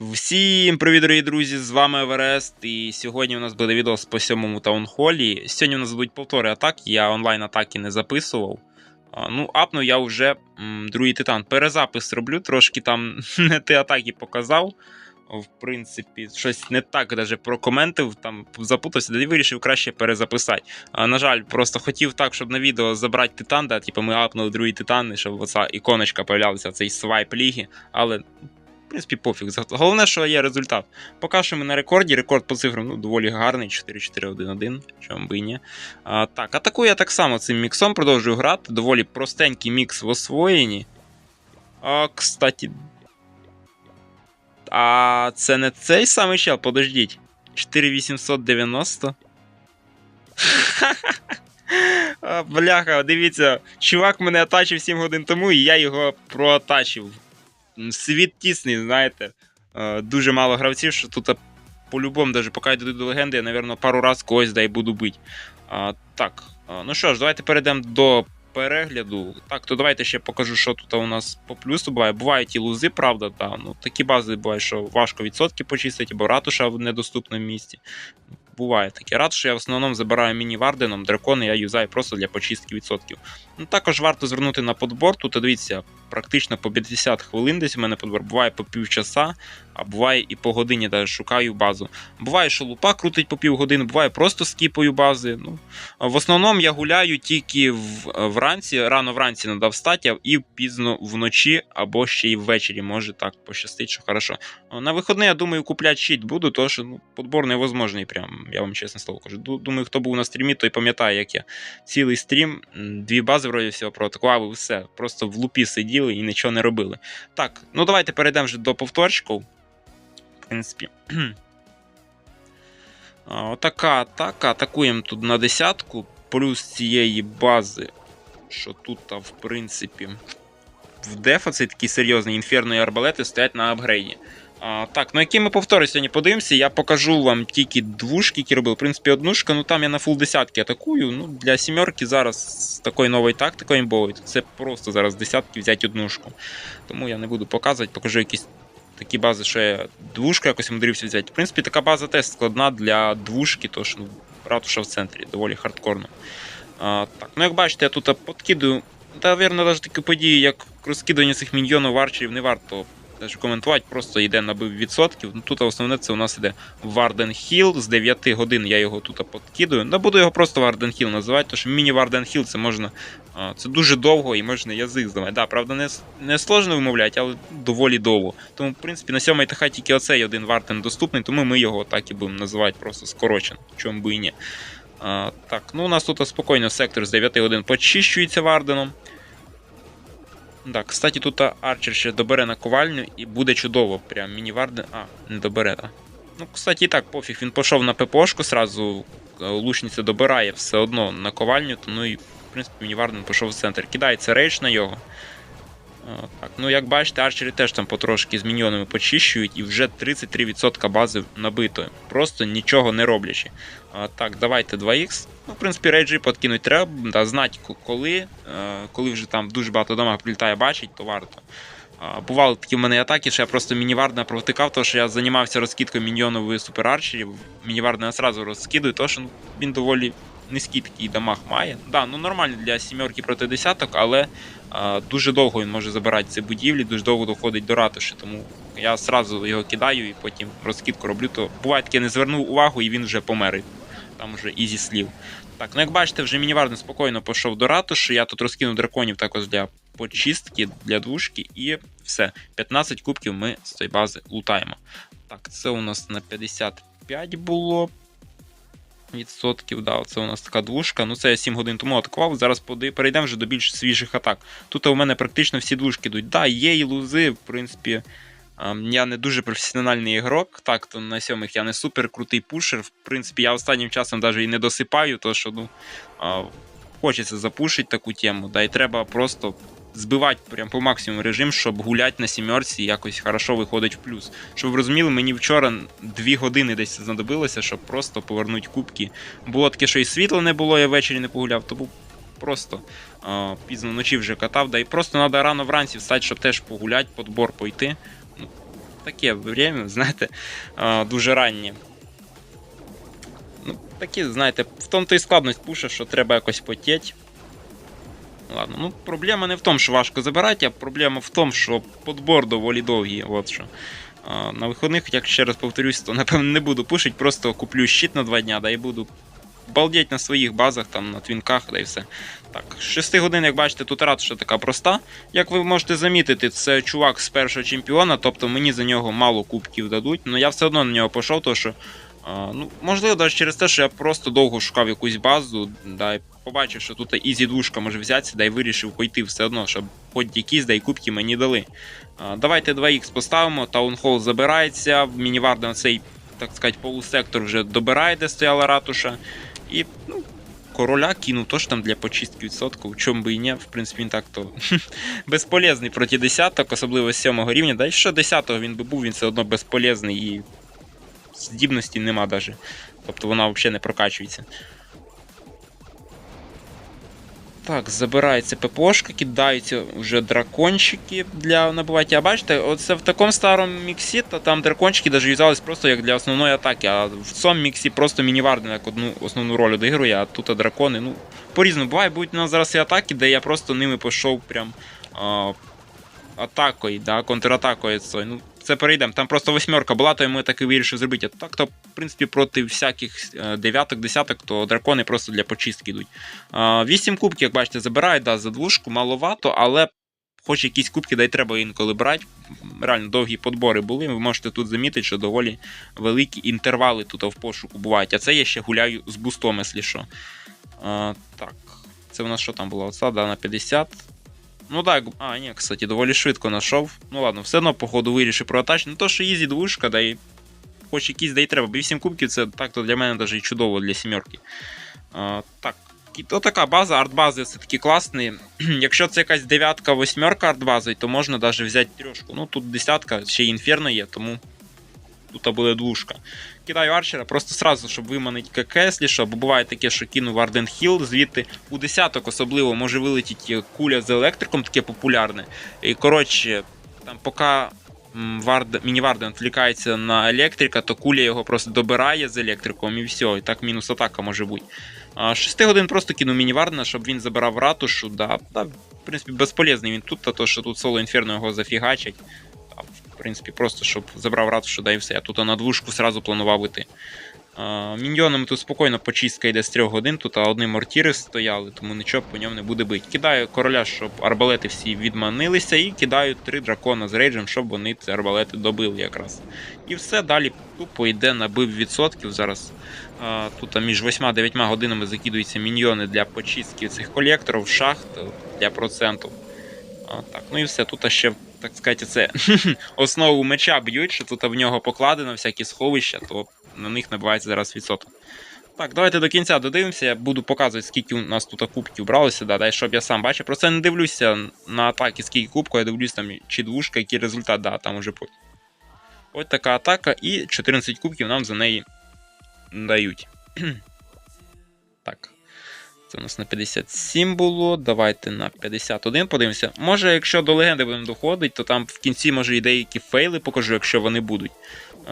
Всім привіт, дорогі друзі! З вами Еверест. І сьогодні у нас буде відео по сьомому таунхолі. Сьогодні у нас будуть повтори атак. Я онлайн атаки не записував. Ну, апну я вже другий титан. Перезапис роблю, трошки там не ті атаки показав. В принципі, щось не так даже прокоментив, там запутався, тоді вирішив краще перезаписати. А, на жаль, просто хотів так, щоб на відео забрати титан, да, типу ми апнули другий титан, щоб оця іконочка появлялася, цей свайп ліги, але принципі, пофіг. Головне, що є результат. Поки що ми на рекорді. Рекорд по цифрам ну, доволі гарний. 4-4-1-1, чому би ні. А, так, атакую я так само цим міксом, продовжую грати. Доволі простенький мікс в освоєнні. А, кстати. А це не цей самий чел, подождіть. 4890. Бляха, дивіться, чувак мене атачив 7 годин тому, і я його проатачив. Світ тісний, знаєте. Е, Дуже мало гравців, що тут по-любому, даже поки я дойду до легенди, я, напевно, пару раз когось да й буду бити. А, так, ну що ж, давайте перейдемо до перегляду. Так, то давайте ще покажу, що тут у нас по плюсу буває. Бувають і лузи, правда, та, ну, такі бази бувають, що важко відсотки почистити, або ратуша в недоступному місці. Буває таке. Ратушу я в основному забираю міні-варденом, дракони я юзаю просто для почистки відсотків. Ну, також варто звернути на подбор. Тут, дивіться, практично по 50 хвилин десь у мене буває по півчаса, а буває і по годині навіть шукаю базу. Буває, що лупа крутить по півгодини, буває просто скіпою бази. Ну, в основному я гуляю тільки вранці, рано вранці надав стаття і пізно вночі або ще й ввечері. Може так пощастить, що хорошо. На виходні, я думаю, купляти щит буду, тому що ну, подбор невозможний, прям, я вам чесне слово кажу. Думаю, хто був на стрімі, той пам'ятає, як я цілий стрім, дві бази вроді всього проатакував і все. Просто в лупі сиділи і нічого не робили. Так, ну давайте перейдемо вже до повторчиків. В принципі. Отака атака. Атакуємо тут на десятку. Плюс цієї бази, що тут, в принципі, в дефоці такі серйозні інферно і арбалети стоять на апгрейді. А, так, ну які ми повтори сьогодні подивимося, я покажу вам тільки двушки, які робив. В принципі, однушка, ну там я на фул десятки атакую. Ну, для сімерки зараз з такою новою тактикою імбовою, це просто зараз десятки взяти однушку. Тому я не буду показувати, покажу якісь такі бази, що я двушку якось умудрився взяти. В принципі, така база теж складна для двушки, тож ну, ратуша в центрі, доволі хардкорно. А, так, ну як бачите, я тут подкидую. Та, вірно, навіть такі події, як розкидання цих міньйонів арчерів не варто навіть коментувати, просто йде набив відсотків. Ну тут основне це у нас іде Варден Хіл. З 9 годин я його тут подкидую. Да буду його просто Варден Хіл називати, тому що міні Варден Хіл це можна. Це дуже довго і можна язик здавати. Да, правда, не, не сложно вимовляти, але доволі довго. Тому, в принципі, на сьомій ТХ тільки оцей один Варден доступний, тому ми його так і будемо називати просто скорочено, чому би і ні. А, так, ну у нас тут спокійно сектор з 9 годин почищується Варденом. Так, кстати, тут Арчер ще добере наковальню і буде чудово. Прям міні-варден. А, не добере, так. Ну, кстати, і так, пофіг. Він пішов на ППшку сразу. е, Лучниця добирає все одно наковальню, то ну і, в принципі, міні-варден пішов в центр. Кидається рейдж на його. А, Так, ну як бачите, арчери теж там потрошки з міньйонами почищують, і вже 33% бази набито. Просто нічого не роблячи. А, так, давайте 2х. Ну, в принципі, рейджі подкинуть треба, да, знати коли. Е, коли вже там дуже багато дома прилітає бачить, то варто. Бували такі в мене атаки, що я просто мінівардна провтикав, тому що я займався розкидкою міньйонових суперарчерів. Мінівардна я одразу розкидую, тому що ну, він доволі низький такий дамаг має. Да, ну нормально для сімерки проти десяток, але а, дуже довго він може забирати ці будівлі, дуже довго доходить до ратуші, тому я одразу його кидаю і потім розкидку роблю. То буває таке, не звернув увагу і він вже помер. Там вже ізі слів. Так, ну як бачите, вже мініварний спокійно пішов до ратуші. Я тут розкинув драконів також для почистки, для двушки, і все. 15 кубків ми з цієї бази лутаємо. Так, це у нас на 55 було. Відсотків, да, це у нас така двушка. Ну це я 7 годин тому атакував. Зараз перейдемо вже до більш свіжих атак. Тут у мене практично всі двушки йдуть. Да, є і лузи, в принципі. ем, Я не дуже професіональний ігрок, так, то на сьомих я не супер крутий пушер. В принципі, я останнім часом навіть і не досипаю, то що ну, хочеться запушити таку тему. Да, і треба просто збивати прям по максимуму режим, щоб гуляти на сімерці і якось хорошо виходить в плюс. Щоб ви розуміли, мені вчора дві години десь знадобилося, щоб просто повернути кубки. Було таке, що і світла не було, я ввечері не погуляв, то був просто а, пізно вночі вже катав, да і просто треба рано вранці встати, щоб теж погуляти, подбор пойти. Ну, таке время, знаєте, а, дуже раннє. Ну, такі, знаєте, в тому то і складність пуша, що треба якось потіть. Ладно, ну проблема не в тому, що важко забирати, а проблема в тому, що подбор доволі довгий. От що. А, на виходних, як ще раз повторюсь, то напевно не буду пушити, просто куплю щит на 2 дня, да і буду балдеть на своїх базах, там, на твінках, да і все. Так, 6 годин, як бачите, тут ратуша така проста. Як ви можете замітити, це чувак з першого чемпіона, тобто мені за нього мало кубків дадуть, але я все одно на нього пішов, тому що. А, ну, можливо, навіть через те, що я просто довго шукав якусь базу, да, і побачив, що тут ізі двушка може взятися, да й вирішив пойти все одно, щоб хоч якісь да й кубки мені дали. А, давайте 2х поставимо, таунхол забирається, в мініварда цей, так сказати, полусектор вже добирає, де стояла ратуша. І ну, короля кинув теж там для почистки відсотків, чому би і не, в принципі, він так то безполезний проти десяток, особливо з 7 рівня. Да, і що 10 він би був, він все одно безполезний і здібності нема даже. Тобто вона взагалі не прокачується. Так, забирається ППОшка, кидаються вже дракончики для набивання. А бачите, оце в такому старому міксі, то там дракончики навіть юзались просто як для основної атаки, а в цьому міксі просто мініварди як одну основну роль одігрує, а тут дракони. Ну, по-різному. Буває, будуть у нас зараз і атаки, де я просто ними пішов прям а, атакою, да, контратакою. Це, ну, це перейдемо. Там просто восьмерка була, то ми так і вирішив зробити. Так то, в принципі, проти всяких е, дев'яток, десяток, то дракони просто для почистки йдуть. Вісім кубків, як бачите, забирають, да, за двушку, маловато, але хоч якісь кубки, да й треба інколи брати. Реально довгі подбори були. Ви можете тут замітити, що доволі великі інтервали тут в пошуку бувають. А це я ще гуляю з бустом, якщо що. Так, це у нас що там було? Оца, да, на 50. Ну так, а, ні, кстати, доволі швидко знайшов. Ну ладно, все одно, походу, вирішив про атач. Ну то, що ізі двушка, да і хоч якісь да й треба. Бо 8 кубків це так то для мене навіть і чудово для сімерки. А, так. І то така база, артбази все таки класні. Якщо це якась дев'ятка, восьмерка артбази, то можна навіть взяти трьошку. Ну тут десятка, ще інферно є, тому тут буде двушка. Кидаю арчера, просто сразу, щоб якщо що, бо буває таке, що кину Варден Хіл, звідти у десяток особливо може вилетіти куля з електриком, таке популярне. І коротше, там поки Вард... міні-Варден відвлікається на електрика, то куля його просто добирає з електриком і все, і так мінус атака може бути. А 6 годин просто кину міні-Вардена, щоб він забирав ратушу, да, да, в принципі, безполезний він тут, та то що тут соло інферно його зафігачать. Принципі, просто щоб забрав ратушу, да і все. Я тут на двушку сразу планував іти. Міньйонами тут спокійно почистка йде з 3 годин, тут одні мортіри стояли, тому нічого по ньому не буде бити. Кидаю короля, щоб арбалети всі відманилися, і кидаю три дракона з рейджем, щоб вони ці арбалети добили якраз. І все, далі тупо йде набив відсотків. Зараз тут між 8-9 годинами закидуються міньйони для почистки цих колекторів, шахт для проценту. Так, ну і все. Тут ще, так сказати, це основу меча б'ють, що тут в нього покладено всякі сховища, то на них набивається зараз відсоток. Так, давайте до кінця додивимося. Я буду показувати, скільки у нас тут кубків бралося, да, дай, щоб я сам бачив. Просто не дивлюся на атаки, скільки кубку, я дивлюсь там чи двушка, який результат, да, там уже потім. Ось така атака, і 14 кубків нам за неї дають. так. У нас на 57 було. Давайте на 51 подивимося. Може, якщо до легенди будемо доходити, то там в кінці, може, і деякі фейли покажу, якщо вони будуть.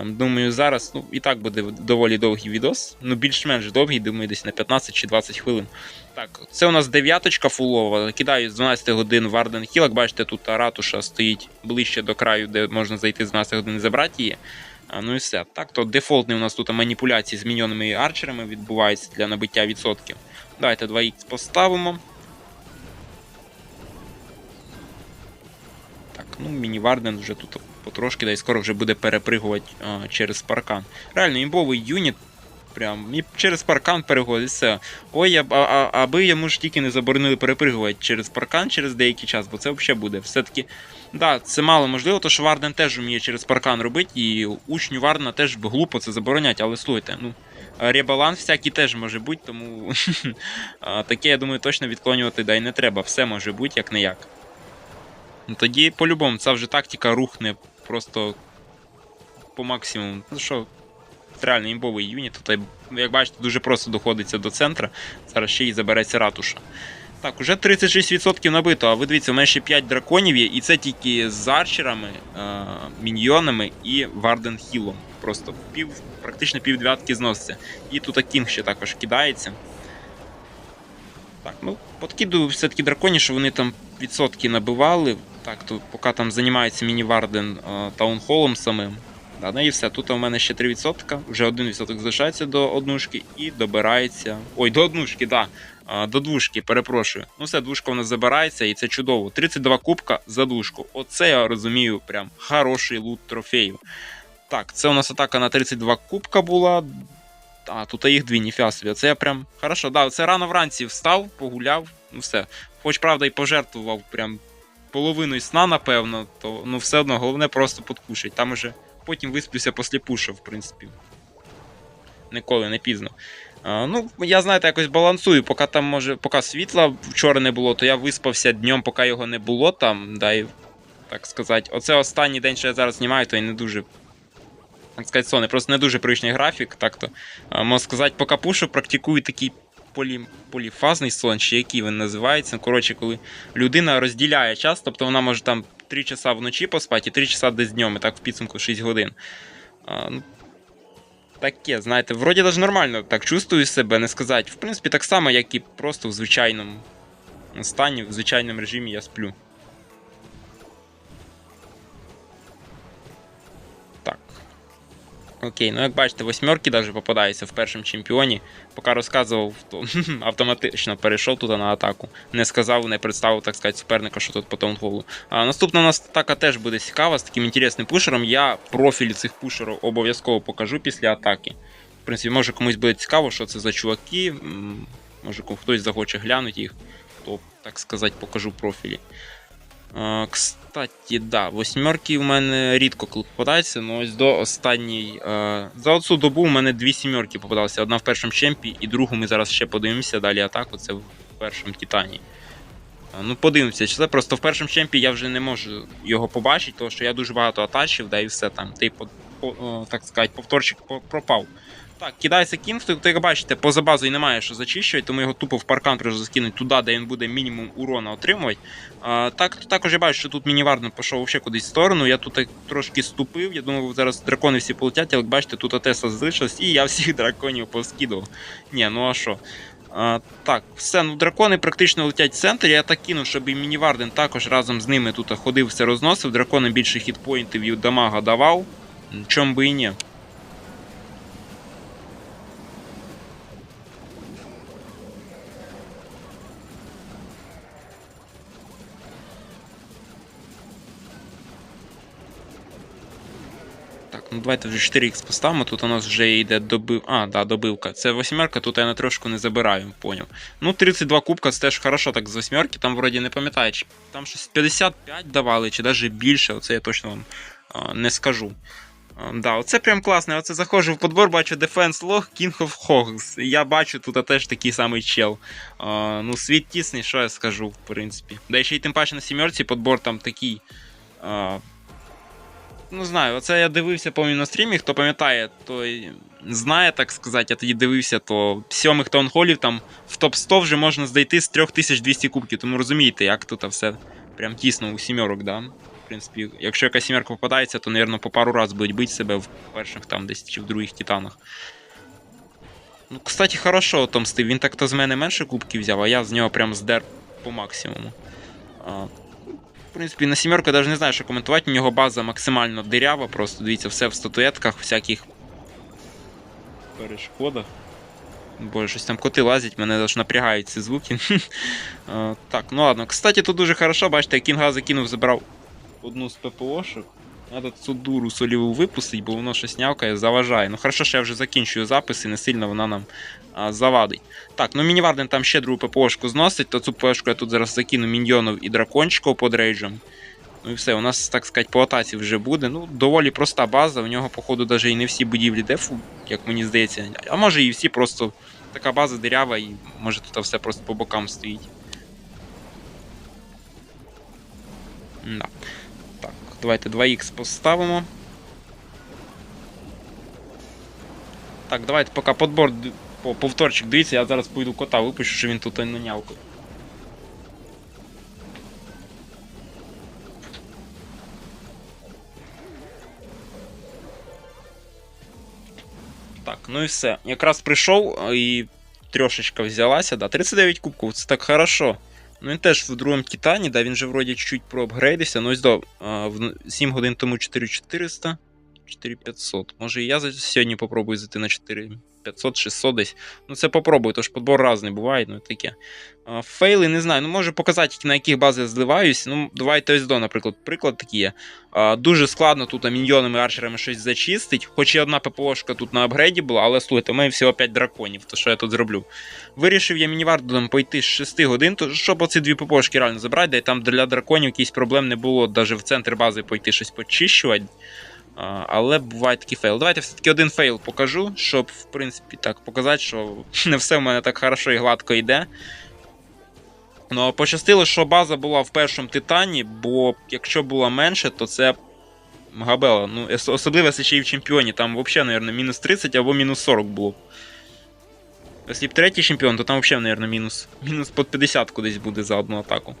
Ем, Думаю, зараз ну, і так буде доволі довгий відос. Ну, більш-менш довгий, думаю, десь на 15 чи 20 хвилин. Так, це у нас дев'яточка фулова. Кидаю з 12 годин Варден Хіл. Як бачите, тут ратуша стоїть ближче до краю, де можна зайти з 12 годин і забрати її. Ну і все. Так, то дефолтний у нас тут маніпуляції з міньонними арчерами відбуваються для набиття відсотків. Давайте 2х поставимо. Так, ну міні-варден вже тут потрошки, да і скоро вже буде перепригувати а, через паркан. Реально, імбовий юніт. Прям і через паркан переходить, все. Ой, а, а, аби йому ж тільки не заборонили перепригувати через паркан через деякий час, бо це взагалі буде. Все-таки, да, це мало можливо, то що Варден теж вміє через паркан робити, і учню Вардена теж глупо це заборонять, але слухайте, ну. Ребаланс всякий теж може бути, тому таке, я думаю, точно відклонювати да й не треба. Все може бути як не як. Ну, Тоді, по-любому, ця вже тактика рухне просто по максимуму. Ну що, реально імбовий юніт. Тобто, як бачите, дуже просто доходиться до центра. Зараз ще й забереться ратуша. Так, уже 36% набито, а ви дивіться, у мене ще 5 драконів є, і це тільки з арчерами, е, міньйонами і Варденхілом. Просто пів, практично пів дев'ятки зноситься. І тут Кінг ще також кидається. Так, ну, подкидую все-таки драконі, що вони там відсотки набивали. Так, то поки там займається міні-варден е, таунхолом самим. Ну і все. Тут у мене ще 3%, вже 1% залишається до однушки і добирається. Ой, до однушки, да. До двушки, перепрошую. Ну, все, двушка у нас забирається, і це чудово. 32 кубка за двушку. Оце я розумію, прям хороший лут трофеїв. Так, це у нас атака на 32 кубка була. А, тут їх дві, ніфіга собі. Це я прям. Хорошо, да, це рано вранці встав, погуляв, ну все. Хоч, правда, і пожертвував прям половиною сна, напевно, то ну все одно, головне просто подкушать. Там уже потім висплюся після пуша, в принципі. Ніколи не пізно. А, ну, я знаєте, якось балансую, поки там може, поки світла вчора не було, то я виспався днем, поки його не було там. Да, і, так сказати, оце останній день, що я зараз знімаю, то я не дуже. Так сказати, сони, просто не дуже привичний графік, так-то. Можна сказати, поки пушу, практикую такий полі, поліфазний сон, чи який він називається. Коротше, коли людина розділяє час, тобто вона може там 3 часа вночі поспати і 3 часа десь днем, і так в підсумку 6 годин. А, ну, таке, знаєте, вроді даже нормально так чувствую себе, не сказати. В принципі, так само, як і просто в звичайному стані, в звичайному режимі я сплю. Окей, ну як бачите, восьмерки навіть попадаються в першому чемпіоні. Поки розказував, то автоматично перейшов туди на атаку. Не сказав, не представив, так сказати, суперника, що тут по таунголу. А наступна у нас атака теж буде цікава з таким інтересним пушером. Я профіль цих пушерів обов'язково покажу після атаки. В принципі, може комусь буде цікаво, що це за чуваки. Може хтось захоче глянути їх, то, так сказати, покажу профілі. Е, Кстати, да, восьмерки в мене рідко коли попадаються, але ось до останньої. е, За оцю добу у мене дві сімерки попадалися. Одна в першому чемпі, і другу ми зараз ще подивимося далі атаку. Це в першому Титані. Е, Ну, подивимося, чи це просто в першому чемпі я вже не можу його побачити, тому що я дуже багато атачив, да і все там. Ти, по, по, о, так сказати, повторчик пропав. Так, кидається кінг, то, то як бачите, поза базою немає що зачищувати, тому його тупо в паркан треба заскинуть туди, де він буде мінімум урона отримувати. А, так, також я бачу, що тут мініварно пішов ще кудись в сторону. Я тут трошки ступив. Я думав, зараз дракони всі полетять, але як бачите, тут Атеса залишилась, і я всіх драконів повскидував. Ні, ну а що? А, так, все, ну дракони практично летять в центр. Я так кинув, щоб і Мініварден також разом з ними тут ходив, все розносив. Дракони більше хітпоінтів і дамага давав. Чом би і ні. Давайте вже 4х поставимо. Тут у нас вже йде добив. А, да, добивка. Це восьмерка, тут я на трошку не забираю, поняв. Ну, 32 кубка це теж хорошо так з восьмерки, там вроді не пам'ятаю, чи там щось 55 давали, чи навіть більше, оце я точно вам а, не скажу. Да, оце прям класно. Оце заходжу в подбор, бачу Defense Log King of Hogs. Я бачу тут теж такий самий чел. А, ну, світ тісний, що я скажу, в принципі. Да ще й тим паче на сімерці подбор там такий. А, Ну, знаю, оце я дивився, пам'ятаю, на стрімі, хто пам'ятає, той знає, так сказати, я тоді дивився, то сьомих таунхолів там в топ-100 вже можна знайти з 3200 кубків, тому розумієте, як тут все прям тісно у сімерок, да? В принципі, якщо якась сімерка попадається, то, мабуть, по пару раз будуть бити себе в перших там десь чи в других титанах. Ну, кстати, хорошо отомстив. Він так-то з мене менше кубків взяв, а я з нього прям здер по максимуму. Принципі, на сімерку я навіть не знаю, що коментувати. У нього база максимально дирява, просто дивіться, все в статуетках, всяких перешкодах. Боже, щось там коти лазять, мене аж напрягають ці звуки. Так, ну ладно. Кстати, тут дуже хорошо, бачите, Кінга закинув, забрав одну з ППОшок. Надо цю дуру соліву випустити, бо воно щось нявкає, заважає. Ну хорошо, що я вже закінчую запис і не сильно вона нам завадить. Так, ну Мініварден там ще другу ППОшку зносить, то цю ППОшку я тут зараз закину міньйонів і дракончиків під рейджем. Ну і все, у нас, так сказати, по атаці вже буде. Ну, доволі проста база, у нього, походу, навіть і не всі будівлі дефу, як мені здається. А може і всі просто така база дирява, і може тут все просто по бокам стоїть. Да. Так, давайте 2х поставимо. Так, давайте поки подбор о, повторчик, дивіться, я зараз пойду кота випущу, що він тут не нявкає. Так, ну і все. Якраз прийшов е, і трьошечка взялася, да. 39 кубків, це так хорошо. Ну він теж в другому Титані, да, він вже вроді чуть-чуть проапгрейдився, ну ось до а, 7 годин тому 4400, 4500. Може і я сьогодні попробую зайти на 4. 600 десь. Ну це попробую, тож подбор різний буває, ну таке. Фейли, не знаю, ну можу показати, на яких базах я зливаюсь. Ну, давайте ось до, наприклад, приклад такий є. Дуже складно тут міньйонами арчерами щось зачистить. Хоч і одна ППОшка тут на апгрейді була, але слухайте, у мене всього 5 драконів, то що я тут зроблю. Вирішив я мінівардом пойти з 6 годин, то щоб оці дві ППОшки реально забрати, де там для драконів якісь проблем не було, навіть в центр бази пойти щось почищувати. Але буває такий фейл. Давайте все-таки один фейл покажу, щоб, в принципі, так показати, що не все в мене так хорошо і гладко йде. Ну, пощастило, що база була в першому титані, бо якщо була менше, то це габела. Ну, особливо якщо й в чемпіоні, там взагалі, мабуть, мінус 30 або мінус 40 було. Якщо б третій чемпіон, то там взагалі, мабуть, мінус, мінус під 50 кудись буде за одну атаку.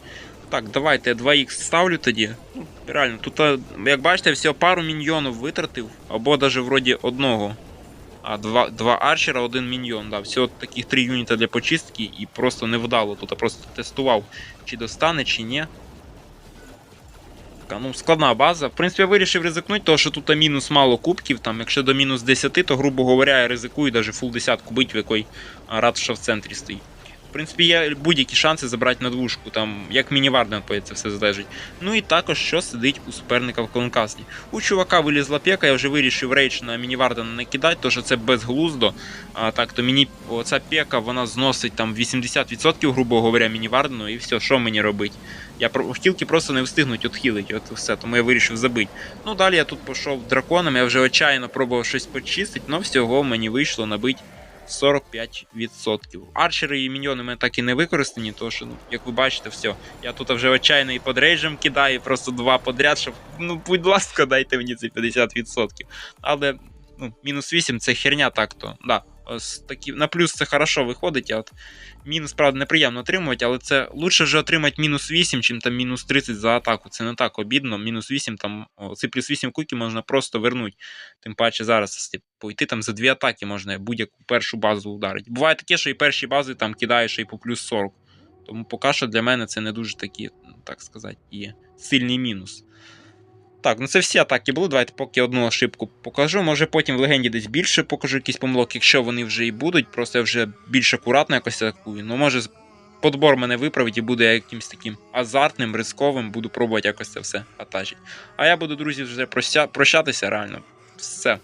Так, давайте я 2х ставлю тоді. Ну, реально, тут, як бачите, всього пару міньйонів витратив, або навіть вроді одного. А два, два арчера, один міньйон. Да. Всього таких три юніта для почистки і просто не вдало тут, а просто тестував, чи достане, чи ні. Така, ну, складна база. В принципі, я вирішив ризикнути, тому що тут мінус мало кубків. Там, якщо до мінус 10, то, грубо говоря, я ризикую навіть фул десятку бить, якої а, ратуша в центрі стоїть. Принципі, є будь-які шанси забрати на двушку, там, як міні-варден, це все залежить. Ну і також, що сидить у суперника в колонкасті. У чувака вилізла пека, я вже вирішив рейдж на міні-вардена не кидати, тому що це безглуздо. А так, то мені оця пека, вона зносить там 80%, грубо говоря, міні-вардену, і все, що мені робить? Я про хілки просто не встигнуть отхилити, от все, тому я вирішив забити. Ну далі я тут пішов драконом, я вже отчаянно пробував щось почистити, але всього мені вийшло набити 45%. Арчери і міньйони ми так і не використані, тому що, ну, як ви бачите, все. Я тут вже отчаянно і под рейджем кидаю, просто два подряд, щоб, ну, будь ласка, дайте мені ці 50%. Але, ну, мінус 8 це херня так-то. Да. Ось такі, на плюс це хорошо виходить, а от мінус, правда, неприємно отримувати, але це лучше вже отримати мінус 8, чим там мінус 30 за атаку. Це не так обідно. Мінус 8 там, о, плюс 8 куки можна просто вернути. Тим паче зараз, пойти там за дві атаки, можна будь-яку першу базу ударити. Буває таке, що і перші бази там кидаєш і по плюс 40. Тому поки що для мене це не дуже ну, так сказати, є сильний мінус. Так, ну це всі атаки були. Давайте поки одну ошибку покажу. Може потім в легенді десь більше покажу якісь помилок, якщо вони вже і будуть. Просто я вже більш акуратно якось атакую. Ну, може, подбор мене виправить і буде якимось таким азартним, рисковим, буду пробувати якось це все атачити. А я буду, друзі, вже прощатися реально. Все.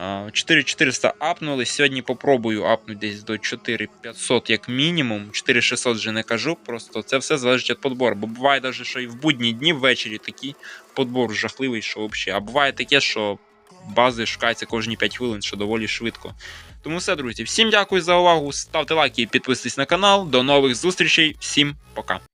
А, 4400 апнули. Сьогодні попробую апнути десь до 4500 як мінімум. 4600 вже не кажу. Просто це все залежить від подбору. Бо буває навіть, що і в будні дні ввечері такий подбор жахливий, що взагалі. А буває таке, що бази шукаються кожні 5 хвилин, що доволі швидко. Тому все, друзі. Всім дякую за увагу. Ставте лайки і підписуйтесь на канал. До нових зустрічей. Всім пока.